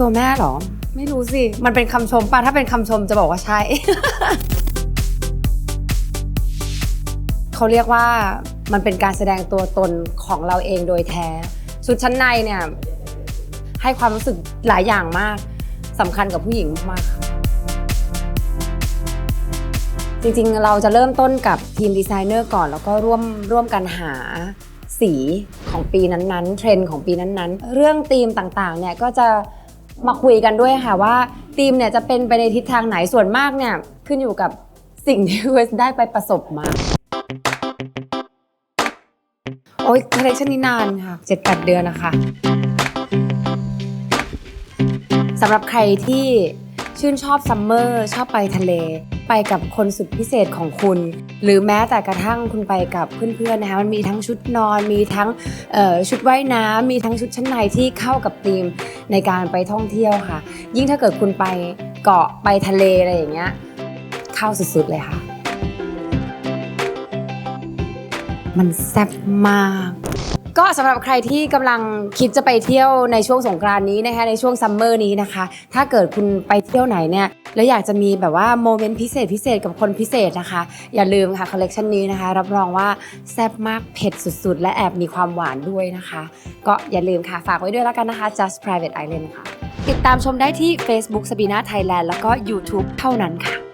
ตัวแม่หรอ ไม่รู้สิ มันเป็นคำชมป่ะ ถ้าเป็นคำชมจะบอกว่าใช่ เขาเรียกว่ามันเป็นการแสดงตัวตนของเราเองโดยแท้ ชุดชั้นในเนี่ย ให้ความรู้สึกหลายอย่างมากสำคัญกับผู้หญิงมากค่ะจริงๆ เราจะเริ่มต้นกับทีมดีไซเนอร์ก่อน แล้วก็ร่วมร่วมกันหาสีของปีนั้นๆ เทรนด์ของปีนั้นๆ เรื่องธีมต่างๆ เนี่ยก็จะ มาคุยกันด้วยค่ะว่าทีมเนี่ยจะเป็นไปในทิศทางไหนส่วนมากเนี่ยขึ้นอยู่กับสิ่งที่เวสได้ไปประสบมา โอ้ยคอลเลคชันนี้นานค่ะเจ็ดแปดเดือนนะคะสำหรับใครที่ชื่นชอบซัมเมอร์ ชอบไปทะเล ไปกับคนสุดพิเศษของคุณ หรือแม้แต่กระทั่งคุณไปกับเพื่อนๆนะคะมันมีทั้งชุดนอน มีทั้งชุดว่ายน้ำมีทั้งชุดชั้นในที่เข้ากับธีมในการไปท่องเที่ยวค่ะ ยิ่งถ้าเกิดคุณไปเกาะไปทะเลอะไรอย่างเงี้ยเข้าสุดๆเลยค่ะ มันแซ่บมาก ก็สำหรับใครที่กำลังคิดจะไปเที่ยวในช่วงสงกรานต์นี้นะคะในช่วงซัมเมอร์นี้นะคะ ถ้าเกิดคุณไปเที่ยวไหนเนี่ยแล้วอยากจะมีแบบว่าโมเมนต์พิเศษพิเศษกับคนพิเศษนะคะ อย่าลืมค่ะคอลเลกชันนี้นะคะ รับรองว่าแซ่บมากเผ็ดสุดๆ และแอบมีความหวานด้วยนะคะ ก็อย่าลืมค่ะฝากไว้ด้วยแล้วกันนะคะ just private island ค่ะ ติดตามชมได้ที่ Facebook Sabina Thailand แล้วก็ YouTube เท่านั้นค่ะ